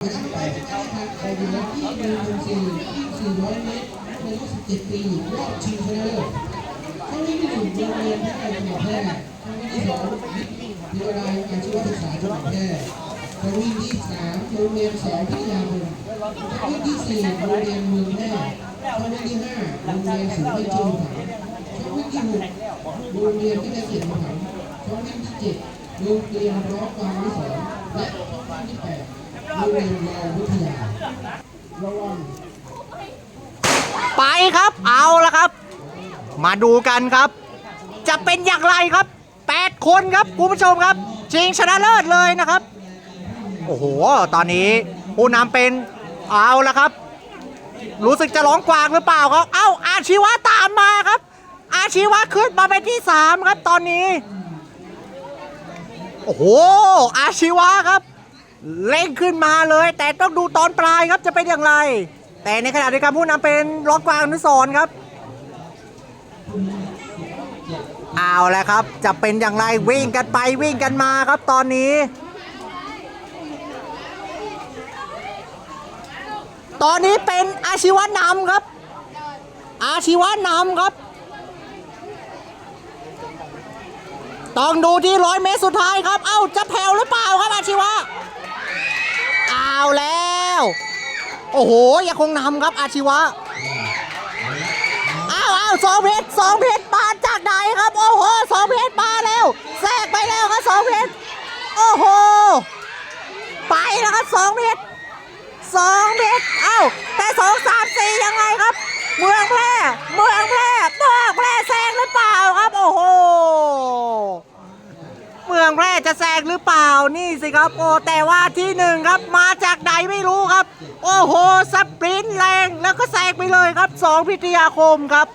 ไปไปดูนะที่หนึ่งสี่สี่ร้อยเมตรในรอบสิบเจ็ดปีรอบชิงชนะเลิศครั้งนี้ที่หนึ่งโรงเรียนที่ไอจังหวัดแพร่ครั้งที่สองวิทยาลัยอาชีวศึกษาจังหวัดแพร่ครั้งที่สามโรงเรียนสองพิทยาคมครั้งที่สี่โรงเรียนเมืองแพร่ครั้งที่ห้าโรงเรียนสุนทรจีนครั้งที่หกโรงเรียนที่ได้เกียรติมหันครั้งที่เจ็ดโรงเรียนร้องความวิสอนและครั้งที่แปดโรง เรียนเราวิทยาระวังไปครับ เอาละครับ มาดูกันครับ จะเป็นอย่างไรครับ 8 คนครับคุณผู้ชมครับ ชิงชนะเลิศเลยนะครับ โอ้โห ตอนนี้ผู้นำเป็นเอาละครับ รู้สึกจะร้องกวางหรือเปล่าครับ เอ้า อาชีวะตามมาครับ อาชีวะขึ้นมาเป็นที่ 3 ครับตอนนี้ โอ้โห อาชีวะครับ เร่งขึ้นมาเลย แต่ต้องดูตอนปลายครับจะเป็นอย่างไร แต่ในขณะเดียวกันผู้นำเป็นล็อกกวางอนุสร์ครับเอาแล้วครับจะเป็นอย่างไรวิ่งกันไปวิ่งกันมาครับตอนนี้ ตอนนี้เป็นอาชีวะนำครับ อาชีวะนำครับต้องดูที่ร้อยเมตรสุดท้ายครับ เอ้าจะแผ่วหรือเปล่าครับอาชีวะ เอาแล้ว โอ้โห ยังคงนำครับอาชีวะ อ้าวอ้าวสองเพชรสองเพชรมาจากไหนครับ โอ้โหสองเพชรมาแล้วแทรกไปแล้วครับสองเพชรโอ้โห ไปแล้วครับสองเพชรสองเพชรเอ้าแต่สองสามสี่ยังไงครับ เมืองแพร่เมืองแพร่ องแพร่จะแซงหรือเปล่านี่สิครับโอ้แต่ว่าที่หนึ่งครับมาจากไหนไม่รู้ครับ โอ้โหสปรินต์แรงแล้วก็แซงไปเลยครับสองพิทยาคมครับ